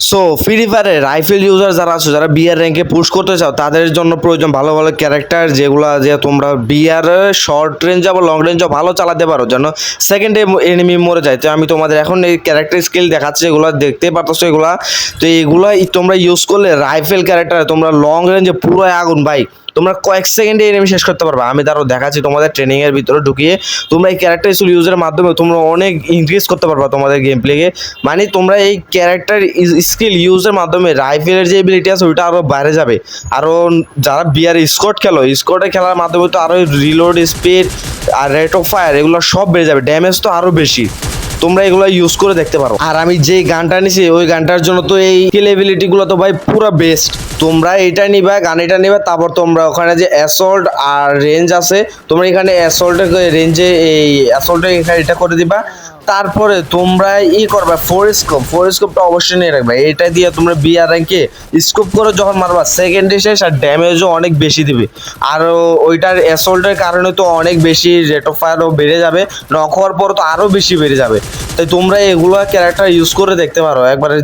So free ফায়ারে rifle user যারা আছো, যারা বিয়ার র্যাঙ্কে পুশ করতে চাও, তাদের জন্য প্রয়োজন ভালো ভালো ক্যারেক্টার যেগুলা যে তোমরা বিয়ার শর্ট রেঞ্জ বা লং রেঞ্জ ভালো চালাতে পারো, যেন সেকেন্ডে এনিমি মরে যায়। তো আমি তোমাদের এখন এই ক্যারেক্টার স্কিল দেখাচ্ছি, এগুলো দেখতে পারতেছো এগুলা। তো এগুলো তোমরা ইউজ করলে রাইফেল ক্যারেক্টার তোমরা লং রেঞ্জে পুরো আগুন। ভাই, তোমরা কয়েক সেকেন্ডে এনিমি শেষ করতে পারবে। আমি তারও দেখাচ্ছি তোমাদের ট্রেনিংয়ের ভিতরে ঢুকিয়ে। তোমরা এই ক্যারেক্টার স্কিল ইউজের মাধ্যমে তোমরা অনেক ইনক্রিজ করতে পারবে তোমাদের গেম প্লেকে মানে তোমরা এই ক্যারেক্টার স্কিল ইউজের মাধ্যমে রাইফেলের যে এবিলিটি আছে, ওইটা আরও বাইরে যাবে। আরও যারা বিয়ার স্কট খেলো স্কটে খেলার মাধ্যমে তো আরও রিলোড স্পিড আর রেট অফ ফায়ার এগুলো সব বেড়ে যাবে। ড্যামেজ তো আরও বেশি। তোমরা এগুলো ইউজ করে দেখতে পারো। আর আমি যেই গানটা নিছি, ওই গানটার জন্য তো এই স্কিলগুলো তো ভাই পুরো বেস্ট তোমরা এটা নিবা, গান এটা নিবা, তারপর তোমরা ওখানে যে অ্যাসল্ট আর রেঞ্জ আছে, তোমরা এখানে অ্যাসল্টের রেঞ্জে এই অ্যাসল্টের এখানে এটা করে দিবা। তারপরে তোমরা ই করবে ফোর স্কোপ ফোর স্কোপটা অবশ্যই নিয়ে রাখবে। এটা দিয়ে তোমরা বিয়ার র্যাঙ্কে স্কোপ করে যখন মারবা সেকেন্ডে শেষ আর ড্যামেজও অনেক বেশি দিবে। আর ওইটার অ্যাসল্টের কারণে তো অনেক বেশি রেট অফ ফায়ারও বেড়ে যাবে। নক হওয়ার পর তো আরও বেশি বেড়ে যাবে। তাই তোমরা এগুলো ক্যারেক্টার ইউজ করে দেখতে পারো। একবারে